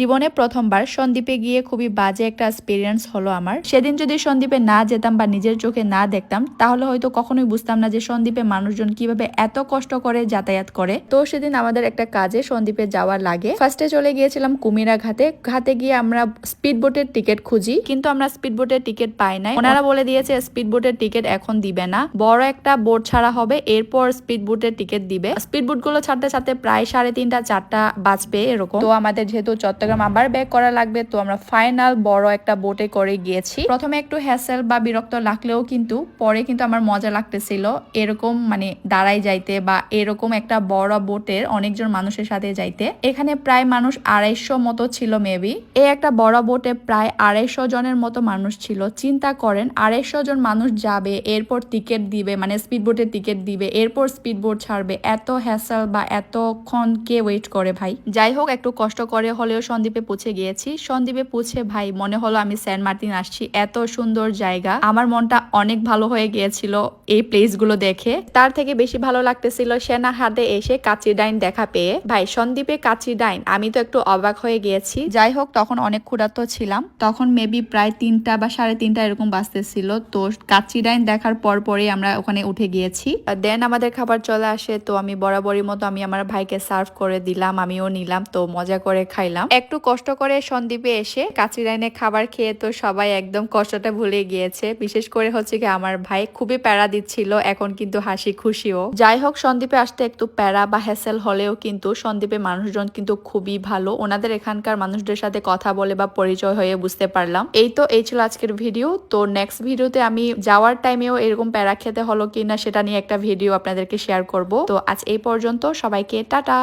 জীবনে প্রথমবার সন্দ্বীপে গিয়ে খুবই বাজে একটা এক্সপিরিয়েন্স হলো আমার। সেদিন যদি সন্দ্বীপে না যেতাম বা নিজের চোখে না দেখতাম, তাহলে হয়তো কখনোই বুঝতাম না যে সন্দ্বীপে মানুষজন কীভাবে এত কষ্ট করে যাতায়াত করে। তো সেদিন আমাদের একটা কাজে সন্দ্বীপে যাওয়া লাগে। ফার্স্টে চলে গিয়েছিলাম কুমিরা ঘাটে। ঘাটে গিয়ে আমরা স্পিড বোটের টিকিট খুঁজি, কিন্তু আমরা স্পিড বোটের টিকিট পাই নাই। ওনারা বলে দিয়েছে স্পিড বোটের টিকিট এখন দিবে না। বড় একটা বোট ছাড়া হবে, এরপর স্পিড বোটের টিকিট দিবে। স্পিড বোটগুলো ছাড়তে ছাড়তে প্রায় সাড়ে তিনটা, চারটা বাজবে এরকম। তো আমাদের যেহেতু চট্টগ্রাম আবার ব্যাক করা লাগবে। তো আমরা ফাইনাল বড় একটা বোটে করে গিয়েছি। প্রথমে একটু হ্যাসেল বা বিরক্ত লাগলেও কিন্তু পরে কিন্তু আমার মজা লাগতেছিল। এরকম মানে দাঁড়াই যাইতে বা এরকম একটা বড় বোটের অনেকজন মানুষের সাথে যাইতে। এখানে প্রায় মানুষ আড়াইশো মতো ছিল মেবি এই একটা বড় বোটে প্রায় আড়াইশো জনের মতো মানুষ ছিল। চিন্তা করেন, আড়াইশো জন মানুষ যাবে, এরপর টিকিট দিবে মানে স্পিড বোটের টিকিট দিবে, এরপর স্পিড বোট ছাড়বে। এত হ্যাসেল বা এতক্ষণ কে ওয়েট করে ভাই? যাই হোক, একটু কষ্ট করে হলেও সন্দ্বীপে পৌঁছে গিয়েছি। সন্দ্বীপে পৌঁছে, ভাই, মনে হলো আমি সেন্ট মার্টিন আসছি। এত সুন্দর জায়গা। আমার মনটা অনেক ভালো হয়ে গিয়েছিল এই প্লেসগুলো দেখে। তার থেকে বেশি ভালো লাগতেছিল সেনা হাটে এসে কাচি ডাইন দেখা পেয়ে। ভাই, সন্দ্বীপে কাচি ডাইন। আমি তো একটু অবাক হয়ে গিয়েছি। যাই হোক, তখন অনেক ক্ষুধার্ত ছিলাম। তখন মেবি প্রায় তিনটা বা সাড়ে তিনটা এরকম বাজতেছিল। তো কাচি ডাইন দেখার পর পরেই আমরা ওখানে উঠে গিয়েছি। দেন আমাদের খাবার চলে আসে। তো আমি বরাবরই মতো আমি আমার ভাইকে সার্ভ করে দিলাম। আমিও নিলাম। তো মজা করে খাইলাম। একটু কষ্ট করে সন্দ্বীপে এসে কাচি ডাইনে খাবার খেয়ে তো সবাই একদম কষ্টটা ভুলে গিয়েছে। বিশেষ করে হচ্ছে কি আমার ভাই খুবই প্যারা দিচ্ছিল, এখন কিন্তু হাসি খুশিও। যাই হোক সন্দ্বীপে আসতে একটু প্যারা বা হ্যাসেল হলেও কিন্তু সন্দ্বীপে মানুষজন কিন্তু খুবই ভালো। ওনাদের এখানকার মানুষদের সাথে কথা বলে বা পরিচয় হয়ে বুঝতে পারলাম। এই তো, এই ছিল আজকের ভিডিও। তো নেক্সট ভিডিওতে আমি যাওয়ার টাইমেও এরকম প্যারা খেতে হলো কিনা সেটা নিয়ে একটা ভিডিও আপনাদেরকে শেয়ার করব। তো আজ এই পর্যন্ত, সবাইকে টাটা!